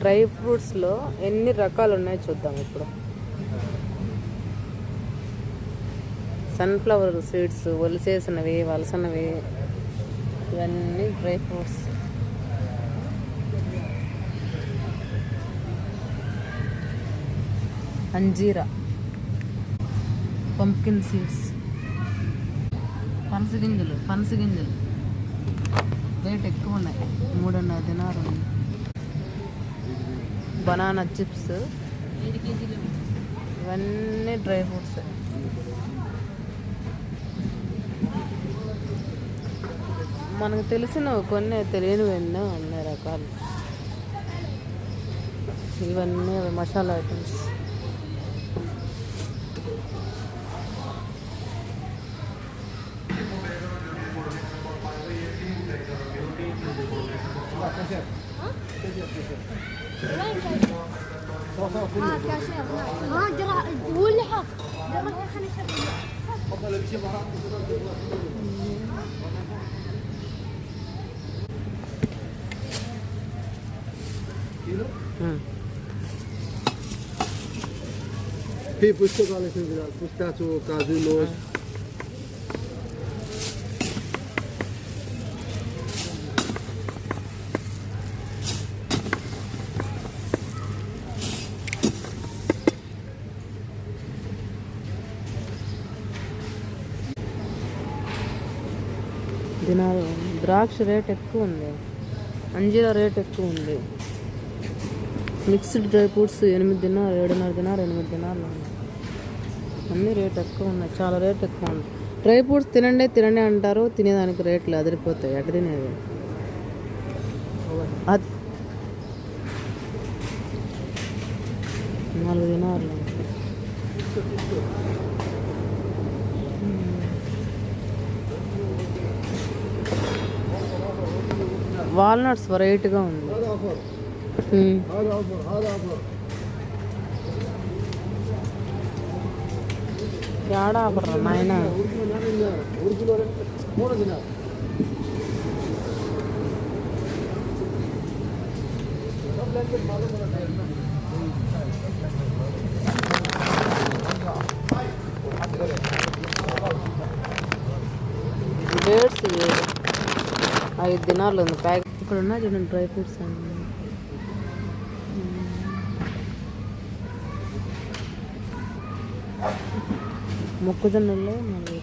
Dry ఫ్రూట్స్లో ఎన్ని రకాలు ఉన్నాయో చూద్దాం ఇప్పుడు. సన్ఫ్లవర్ సీడ్స్ ఒలిసేసినవి వలసనవి ఇవన్నీ డ్రై ఫ్రూట్స్. అంజీరా పంప్కిన్ సీడ్స్ పనస గింజలు పనస గింజలు రేట్ ఎక్కువ ఉన్నాయి. మూడున్నర దినారు ఉన్నాయి బనానా చిప్స్ ఇవన్నీ డ్రై ఫ్రూట్స్. మనకు తెలిసిన కొన్ని తెలియనివి ఎన్నో ఉన్నాయి రకాలు. ఇవన్నీ అవి మసాలా ఐటమ్స్. ها كاشير ها درع هو اللي حط درع خليني في بوستات على فستات وكازينوز దినాలు ద్రాక్ష రేట్ ఎక్కువ ఉంది. అంజీరా రేట్ ఎక్కువ ఉంది. మిక్స్డ్ డ్రై ఫ్రూట్స్ ఎనిమిది దినారు ఏడున్నర దినారు ఎనిమిది దినాలు ఉన్నాయి. అన్నీ రేట్ ఎక్కువ ఉన్నాయి. చాలా రేట్ ఎక్కువ ఉంది. డ్రై ఫ్రూట్స్ తినండి తినండి అంటారు. తినేదానికి రేట్లు అదిరిపోతాయి. అటు తినేది? నాలుగు దినాలు. వాల్నట్స్ వెరైటీగా ఉంది. ఏడాపడరా నాయన? డేట్స్ ఐదు దినాలు ఉంది ప్యాక్. ఇక్కడ ఉన్నాయి చూడండి డ్రై ఫ్రూట్స్ అండి మొక్కజొన్నలో నాలుగు